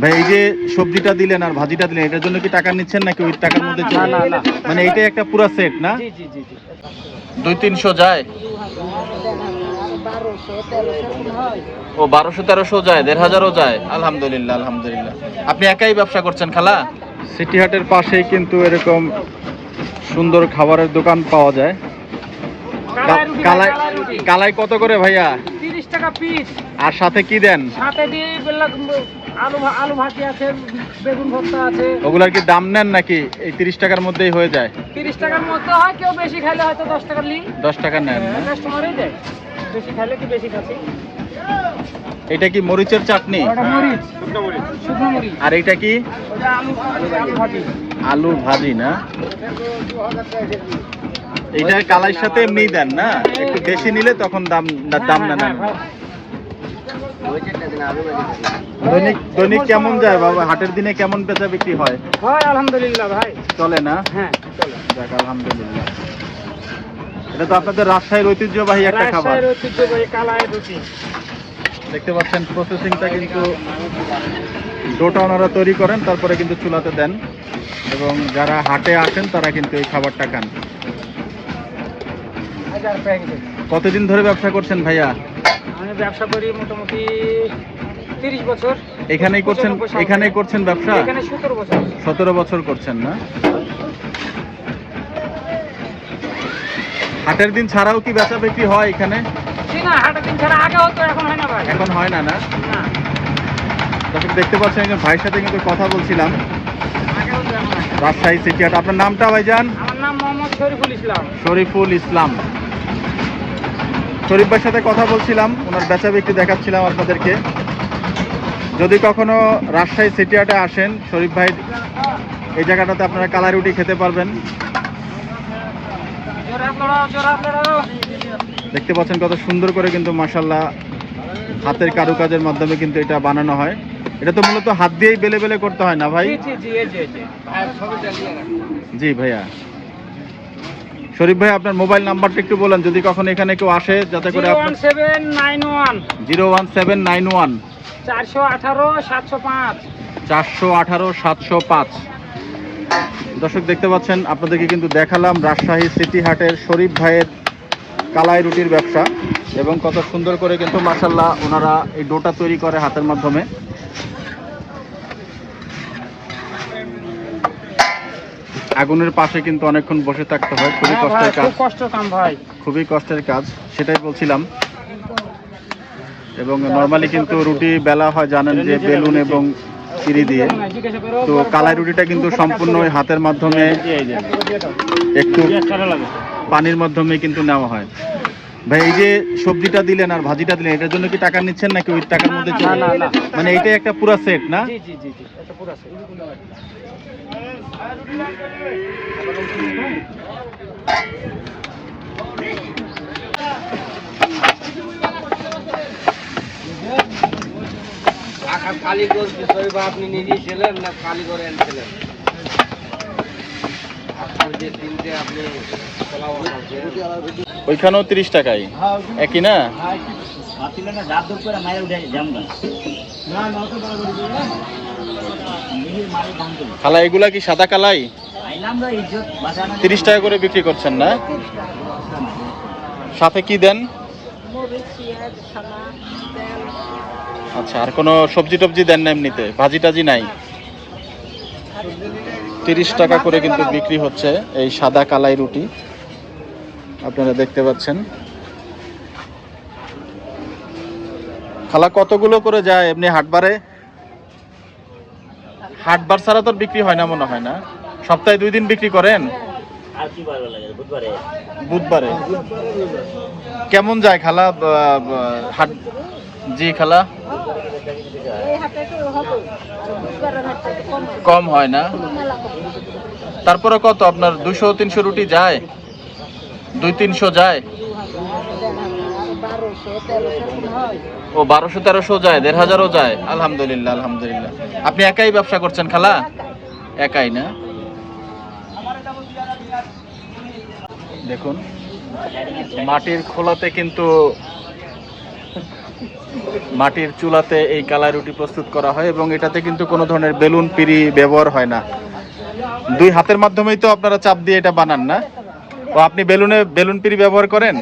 ভাই এই যে সবজিটা দিলেন আর ভাজিটা দিলেন এটার জন্য কি টাকা নিচ্ছেন নাকি ওই টাকার মধ্যে চলে। মানে এইটা একটা পুরো সেট না? জি জি জি জি। দুই তিনশো যায়। ও বারোশো তেরোশো যায় দেড় হাজারও যায়। আলহামদুলিল্লাহ আলহামদুলিল্লাহ। আপনি একাই ব্যবসা করছেন খালা? সিটি হাটের পাশেই কিন্তু এরকম সুন্দর খাবারের দোকান পাওয়া যায়। কালাই কালাই কত করে ভাইয়া? তিরিশ টাকা পিস আর সাথে কি দেন? সাথে দিয়ে আলু ভা- আলু ভাজি আছে বেগুন ভর্তা আছে। ওগুলার কি দাম নেন নাকি? এই তিরিশ টাকার মধ্যেই হয়ে যায়। তিরিশ টাকার মধ্যে হয় কেউ বেশি খাইলে হয়তো দশ লিঙ্ক। দশ টাকা নেন কাস্টমারই দেয়। বেশি খাইলে কি বেশি খাচ্ছি? এটা কি মরিচের চাটনি? মরিচ। আর এটা কি? আলু আলু ভাজি। না? এটা কালাইর সাথে এমনি দেন না? একটু বেশি নিলে তখন দাম দাম না নেন। দৈনিক দৈনিক কেমন যায় বাবা? হাটের দিনে কেমন বেচা বিক্রি হয়? হয় আলহামদুলিল্লাহ ভাই। চলে না? হ্যাঁ চলো। যাক আলহামদুলিল্লাহ। এটা তো আপনাদের রাজশাহীর ঐতিহ্যবাহী একটা খাবার। রাজশাহীর ঐতিহ্যবাহী কালাই রুটি। দেখতে পাচ্ছেন প্রসেসিংটা কিন্তু ডোটা ওনারা তৈরি করেন তারপরে কিন্তু চুলাতে দেন। এবং যারা হাটে আসেন তারা কিন্তু এই খাবারটা খান। কতদিন ধরে ব্যবসা করছেন ভাইয়া? আমি ব্যবসা করি মোটামুটি তিরিশ বছর। এখানেই করছেন এখানেই করছেন ব্যবসা? এখানে সতেরো বছর। সতেরো বছর করছেন না? হাটের দিন ছাড়াও কি বেচা বিক্রি হয় এখানে? না হাটের দিন ছাড়া আগে হতো এখন হয় না ভাই। এখন হয় না না? দর্শক দেখতে পাচ্ছেন একজন ভাইয়ের সাথে কিন্তু কথা বলছিলাম। এখন। রাজশাহী সিটি হাট। আপনার নামটা ভাইজান? আমার নাম মোহাম্মদ শরীফুল ইসলাম। শরীফুল ইসলাম। শরীফ ভাইয়ের সাথে কথা বলছিলাম ওনার বেচা বিক্রি দেখাচ্ছিলাম আপনাদেরকে। যদি কখনো রাজশাহী সিটি হাটে আসেন শরীফ ভাই এই জায়গাটাতে আপনারা কালাই রুটি খেতে পারবেন। দেখতে পাচ্ছেন কত সুন্দর করে কিন্তু মাসাল্লাহ হাতের কারুকাজের মাধ্যমে কিন্তু এটা বানানো হয়। এটা তো মূলত হাত দিয়েই বেলে বেলে করতে হয় না ভাই? জি ভাইয়া। শরীফ ভাই আপনার মোবাইল নাম্বারটা একটু বলেন যদি কখনো এখানে কেউ আসে যাতে করে আঠারো সাতশো পাঁচ। চারশো আঠারো সাতশো পাঁচ। দর্শক দেখতে পাচ্ছেন আপনাদেরকে কিন্তু দেখালাম রাজশাহী সিটি হাটের শরীফ ভাইয়ের কালাই রুটির ব্যবসা এবং কত সুন্দর করে কিন্তু মাসাল্লাহ ওনারা এই ডোটা তৈরি করে হাতের মাধ্যমে। আগুনের পাশে কিন্তু অনেকক্ষণ বসে থাকতে হয়। খুবই হ্যাঁ কষ্টের কাজ। কষ্ট কাম ভাই। খুবই কষ্টের কাজ সেটাই বলছিলাম। এবং নর্মালি কিন্তু রুটি বেলা হয় জানেন যে বেলুন এবং চিড়ি দিয়ে। তো কালাই রুটিটা কিন্তু সম্পূর্ণ হাতের মাধ্যমে একটু পানির মাধ্যমে কিন্তু নেওয়া হয়। ভাই এই যে সবজিটা দিলেন আর ভাজিটা দিলেন এটার জন্য কি টাকা নিচ্ছেন নাকি ওই টাকার মধ্যে চলে না, না, না। মানে এইটাই একটা পুরো সেট না? জি জি জি জি পুরো আছে কালীগঞ্জ বিষয় বা আপনি নিজেই ছিলেন না কালীগড়ে এনেছিলেন আপনার যে তিনটে আপনি পোলাও বানাচ্ছেন ওইখানেও তিরিশ টাকাই একই না? খালা, এগুলা কি সাদা কালাই? তিরিশ টাকা করে বিক্রি করছেন না? সাথে কি দেন? আচ্ছা আর কোনো সবজি টবজি দেন না এমনিতে? ভাজি টাজি নাই? তিরিশ টাকা করে কিন্তু বিক্রি হচ্ছে এই সাদা কালাই রুটি। আপনারা দেখতে পাচ্ছেন। খালা কতগুলো করে যায় এমনি হাটবারে? হাটবার ছাড়া তো বিক্রি হয় না মনে হয় না। সপ্তাহে দুই দিন বিক্রি করেন? বুধবারে। কেমন যায় খালা? হাট জি খালা। কম হয় না? তারপরে কত? আপনার দুশো তিনশো রুটি যায়? দুই, তিনশো যায়? ও, বারোশো, তেরোশো যায়, দেড় হাজারও যায়। আলহামদুলিল্লাহ আলহামদুলিল্লাহ। আপনি একাই ব্যবসা করছেন খালা? একাই না? দেখুন, মাটির খোলাতে কিন্তু মাটির চুলাতে এই কালাই রুটি প্রস্তুত করা হয় এবং এটাতে কিন্তু কোনো ধরনের বেলুন, পিড়ি ব্যবহার হয় না। দুই হাতের মাধ্যমেই তো আপনারা চাপ দিয়ে এটা বানান না। ও আপনি বেলুনে, বেলুন পিড়ি ব্যবহার করেন?